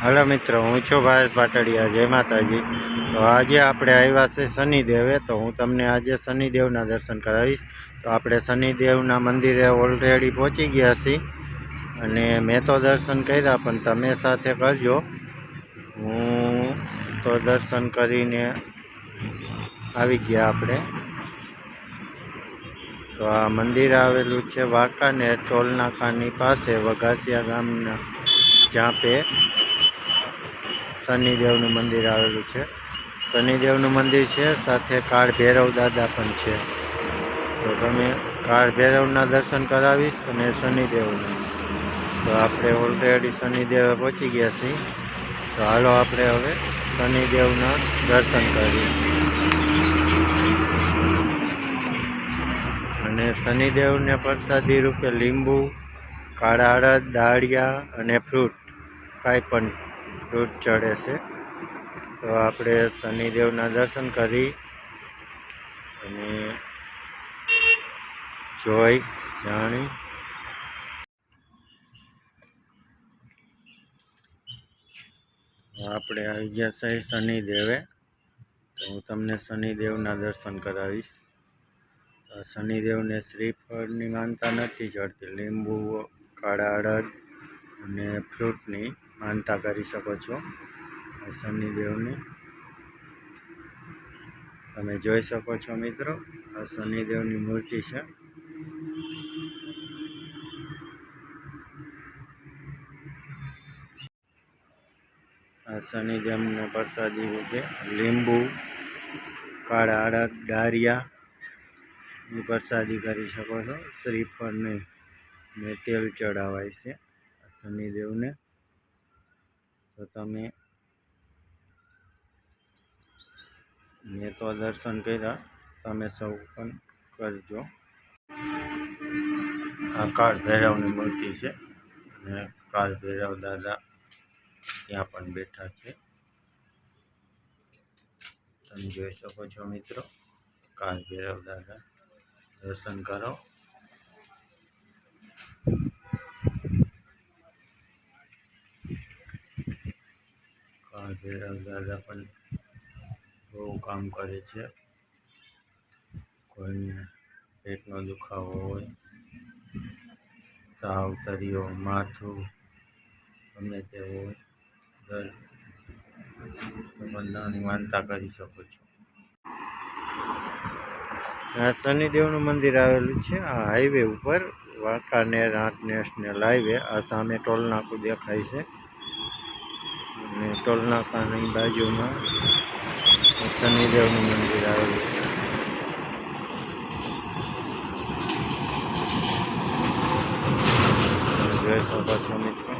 હાલો મિત્રો, હું છું ભારત પાટડિયા, જય માતાજી. તો આજે આપણે આવ્યા છે શનિદેવે, તો હું તમને આજે શનિદેવના દર્શન કરાવીશ. તો આપણે શનિદેવના મંદિરે ઓલરેડી પહોંચી ગયા છીએ. અને મેં તો દર્શન કર્યા, પણ તમે સાથે કરજો. હું તો દર્શન કરીને આવી ગયા આપણે. તો આ મંદિર આવેલું છે વાંકાનેર ટોલનાકાની પાસે, વઘાસિયા ગામના, જ્યાં શનિદેવનું મંદિર આવેલું છે. શનિદેવનું મંદિર છે, સાથે કાળ ભૈરવ દાદા પણ છે. તો તમે કાળ ભૈરવના દર્શન કરાવીશ અને શનિદેવના. તો આપણે ઓલરેડી શનિદેવે પહોંચી ગયા છીએ. તો હાલો આપણે હવે શનિદેવના દર્શન કરીએ. અને શનિદેવને પ્રસાદી રૂપે લીંબુ, કાળા અડદ દાળિયા અને ફ્રૂટ કાંઈ પણ ફ્રૂટ ચડે છે. તો આપણે શનિદેવના દર્શન કરી અને જોઈ, જાણી. આપણે આવી ગયા છે શનિદેવે. તો હું તમને શનિદેવના દર્શન કરાવીશ. શનિદેવને શ્રીફળની માનતા નથી ચડતી. લીંબુ, કાળા અડદ અને ફ્રૂટની માનતા કરી શકો છો શનિદેવની તમે જોઈ શકો છો મિત્રો આ શનિદેવની મૂર્તિ છે. આ શનિદેવને પ્રસાદી રૂપે લીંબુ, કાળા અડદ ડારિયા ની પ્રસાદી કરી શકો છો. શ્રીફળને ને તેલ ચડાવાય છે શનિદેવને તો તમે મેં તો દર્શન કર્યા. તમે સૌ પણ કરજો. આ કાળ ભૈરવની મૂર્તિ છે. અને કાળ ભૈરવ દાદા ત્યાં પણ બેઠા છે. તમે જોઈ શકો છો મિત્રો, કાળ ભૈરવ દાદા. દર્શન કરો. કાળ દાદા પણ બહુ કામ કરે છે. કોઈને પેટનો દુખાવો હોય તાવ તરીઓ માથું ગમે તે હોય, દર બધાની માનતા કરી શકો છો. આ શનિદેવનું મંદિર આવેલું છે, આ હાઈવે ઉપર, વાંકાનેર, આઠ નેશનલ હાઈવે આ સામે ટોલ નાકું દેખાય છે. અને ટોલનાકાની બાજુમાં શનિદેવનું મંદિર આવેલું છે. જય બાબા સ્વામી છે